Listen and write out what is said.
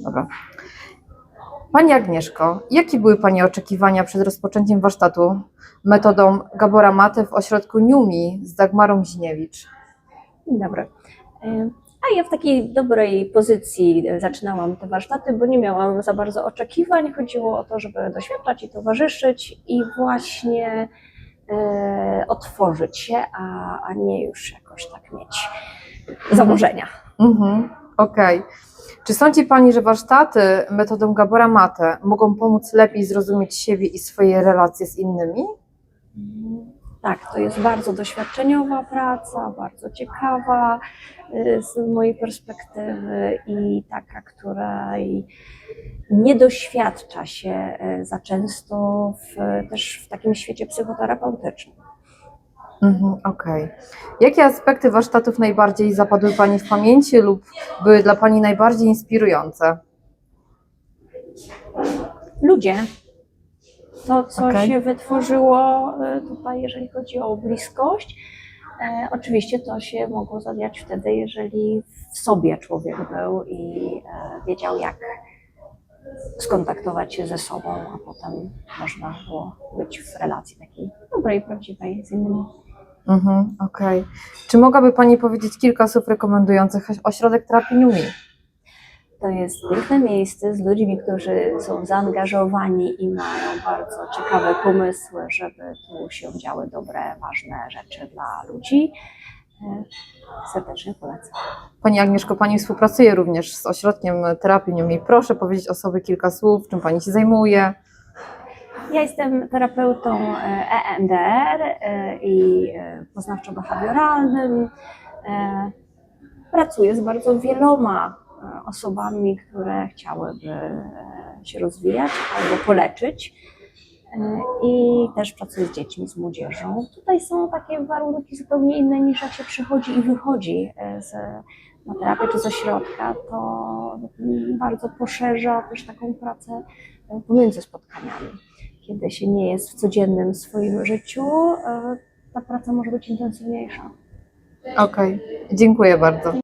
Dobra. Pani Agnieszko, jakie były Pani oczekiwania przed rozpoczęciem warsztatu metodą Gabora Maty w ośrodku NUMI z Dagmarą Ziniewicz? Dobry. E, A ja w takiej dobrej pozycji zaczynałam te warsztaty, bo nie miałam za bardzo oczekiwań. Chodziło o to, żeby doświadczać i towarzyszyć i właśnie e, otworzyć się, a, a nie już jakoś tak mieć założenia. Mhm, okej. Czy sądzi Pani, że warsztaty metodą Gabora Mate mogą pomóc lepiej zrozumieć siebie i swoje relacje z innymi? Tak, to jest bardzo doświadczeniowa praca, bardzo ciekawa y, z mojej perspektywy i taka, której nie doświadcza się y, za często w, też w takim świecie psychoterapeutycznym. Mhm, okej. Jakie aspekty warsztatów najbardziej zapadły Pani w pamięci lub były dla Pani najbardziej inspirujące? Ludzie. To, co Okej. się wytworzyło y, tutaj, jeżeli chodzi o bliskość, e, oczywiście to się mogło zadziać wtedy, jeżeli w sobie człowiek był i e, wiedział, jak skontaktować się ze sobą, a potem można było być w relacji takiej dobrej, prawdziwej z innymi. Mhm, okej. Czy mogłaby Pani powiedzieć kilka słów rekomendujących ośrodek terapii NUMI? To jest piękne miejsce z ludźmi, którzy są zaangażowani i mają bardzo ciekawe pomysły, żeby tu się działy dobre, ważne rzeczy dla ludzi. E, Serdecznie polecam. Pani Agnieszko, Pani współpracuje również z ośrodkiem terapii NUMI. Proszę powiedzieć o sobie kilka słów, czym Pani się zajmuje. Ja jestem terapeutą e, EMDR e, i e, poznawczo-behawioralnym. E, Pracuję z bardzo wieloma e, osobami, które chciałyby e, się rozwijać albo poleczyć. E, I też pracuję z dziećmi, z młodzieżą. Tutaj są takie warunki zupełnie inne niż jak się przychodzi i wychodzi e, z, na terapię czy z ośrodka. To bardzo poszerza też taką pracę e, pomiędzy spotkaniami kiedy się nie jest w codziennym swoim życiu, e, ta praca może być intensywniejsza. Okej, dziękuję bardzo.